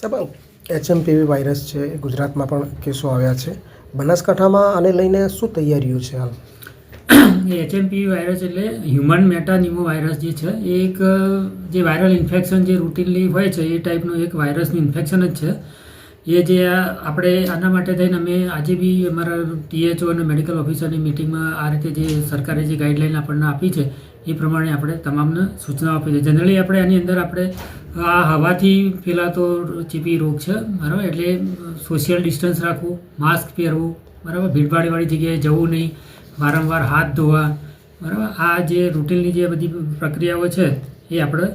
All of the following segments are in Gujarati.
સાહેબ એચએમપીવી વાયરસ છે, એ ગુજરાતમાં પણ કેસો આવ્યા છે. બનાસકાંઠામાં આને લઈને શું તૈયારીઓ છે હાલ? એ એચએમપી વાયરસ એટલે હ્યુમન મેટાનિમો વાયરસ જે છે, એ એક જે વાયરલ ઇન્ફેક્શન જે રૂટીનલી હોય છે, એ ટાઈપનું એક વાયરસનું ઇન્ફેક્શન જ છે. એ જે આપણે આના માટે થઈને અમે આજે બી અમારા ટીએચઓ અને મેડિકલ ઓફિસરની મિટિંગમાં આ રીતે જે સરકારે જે ગાઈડલાઈન આપણને આપી છે, એ પ્રમાણે આપણે તમામને સૂચનાઓ આપી છે. જનરલી આપણે આની અંદર આપણે આ હવાથી ફેલાતો ચીપી રોગ છે, બરાબર? એટલે સોશિયલ ડિસ્ટન્સ રાખવું માસ્ક પહેરવું, બરાબર? ભીડભાડવાળી જગ્યાએ જવું નહીં, વારંવાર હાથ ધોવા, બરાબર? આ જે રૂટીનની જે બધી પ્રક્રિયાઓ છે, એ આપણે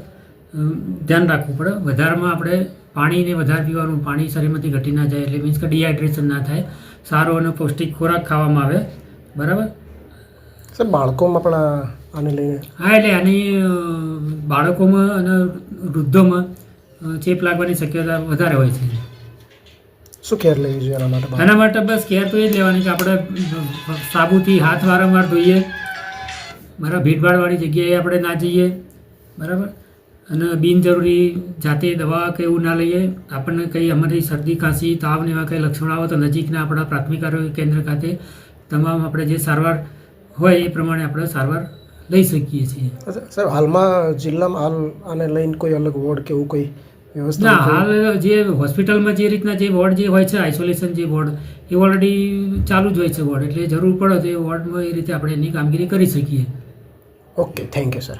ધ્યાન રાખવું પડે. વધારેમાં આપણે પાણીને વધારે પીવાનું પાણી શરીરમાંથી ઘટી ના જાય એટલે મીન્સ કે ડિહાઇડ્રેશન ના થાય. સારો અને પૌષ્ટિક ખોરાક ખાવામાં આવે. બરાબર? સર બાળકોમાં પણ આને લઈને? હા એટલે આની બાળકોમાં અને વૃદ્ધોમાં ચેપ લાગવાની શક્યતા વધારે હોય છે. શું કેર લેવી જોઈએ એના માટે એના માટે બસ કેર તો એ જ લેવાની કે આપણે સાબુથી હાથ વારંવાર ધોઈએ. બરાબર ભીડભાડવાળી જગ્યાએ આપણે ના જઈએ. બરાબર? અને બિનજરૂરી જાતે દવા કે એવું ના લઈએ. આપણને કંઈ અમારી શરદી ખાંસી તાવ ને એવા કંઈ લક્ષણો આવે તો નજીકના આપણા પ્રાથમિક આરોગ્ય કેન્દ્ર ખાતે તમામ આપણે જે સારવાર હોય એ પ્રમાણે આપણે સારવાર લઈ શકીએ છીએ. સર હાલમાં જિલ્લામાં હાલ આને લઈને કોઈ અલગ વોર્ડ કે એવું કોઈ ના હાલ જે હોસ્પિટલમાં જે રીતના જે વોર્ડ જે હોય છે આઇસોલેશન જે વોર્ડ એ ઓલરેડી ચાલુ જ હોય છે વોર્ડ. એટલે જરૂર પડે તો એ વોર્ડમાં એ રીતે આપણે એની કામગીરી કરી શકીએ. Okay thank you sir.